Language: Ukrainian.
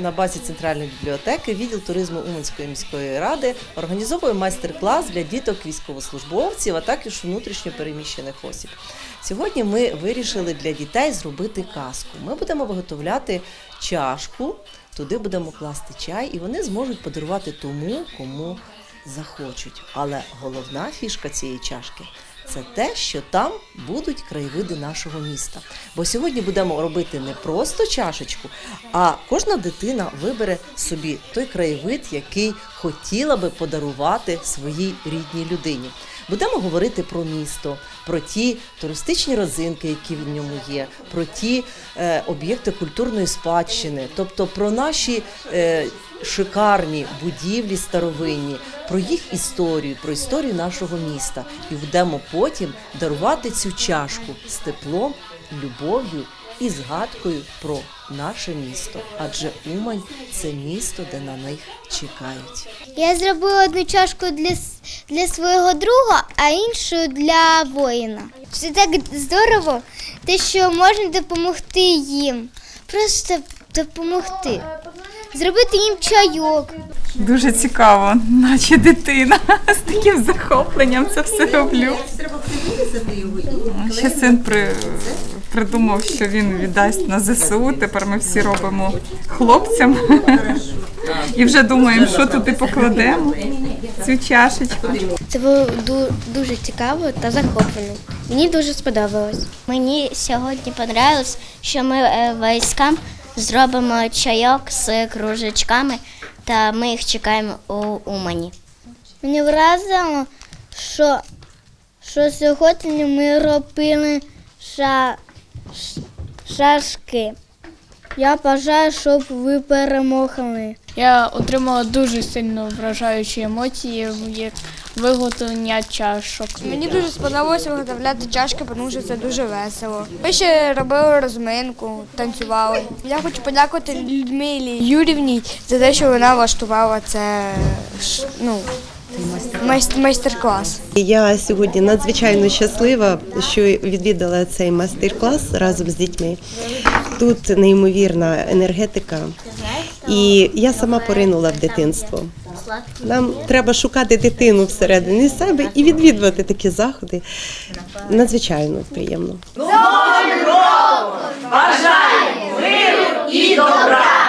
на базі центральної бібліотеки відділ туризму Уманської міської ради організовує майстер-клас для діток військовослужбовців, а також внутрішньо переміщених осіб. Сьогодні ми вирішили для дітей зробити казку. Ми будемо виготовляти чашку, туди будемо класти чай, і вони зможуть подарувати тому, кому захочуть. Але головна фішка цієї чашки це те, що там будуть краєвиди нашого міста. Бо сьогодні будемо робити не просто чашечку, а кожна дитина вибере собі той краєвид, який хотіла би подарувати своїй рідній людині. Будемо говорити про місто, про ті туристичні родзинки, які в ньому є, про ті е, об'єкти культурної спадщини, тобто про наші е, шикарні будівлі старовинні, про їх історію, про історію нашого міста. І будемо потім дарувати цю чашку з теплом, любов'ю і згадкою про наше місто. Адже Умань це місто, де на них чекають. Я зробила одну чашку для, для свого друга, а іншу для воїна. Це так здорово, те, що можна допомогти їм. Просто допомогти. Зробити їм чайок. Дуже цікаво, наче дитина з таким захопленням це все роблю. Ще син при, придумав, що він віддасть на ЗСУ. Тепер ми всі робимо хлопцям. І вже думаємо, що туди покладемо цю чашечку. Це було ду- дуже цікаво та захоплено. Мені дуже сподобалось. Мені сьогодні подобалось, що ми е, військам зробимо чайок з кружечками, та ми їх чекаємо у Умані. Мені вразило, що, що сьогодні ми робили ша, шашки. Я бажаю, щоб ви перемогли. Я отримала дуже сильно вражаючі емоції, як виготовлення чашок. Мені дуже сподобалося виготовляти чашки, тому що це дуже весело. Ми ще робили розминку, танцювали. Я хочу подякувати Людмилі Юрівні за те, що вона влаштувала це ш- ну, майстер-клас. Я сьогодні надзвичайно щаслива, що відвідала цей майстер-клас разом з дітьми. Тут неймовірна енергетика, і я сама поринула в дитинство. Нам треба шукати дитину всередині себе і відвідувати такі заходи. Надзвичайно приємно. Бажаємо миру і добра!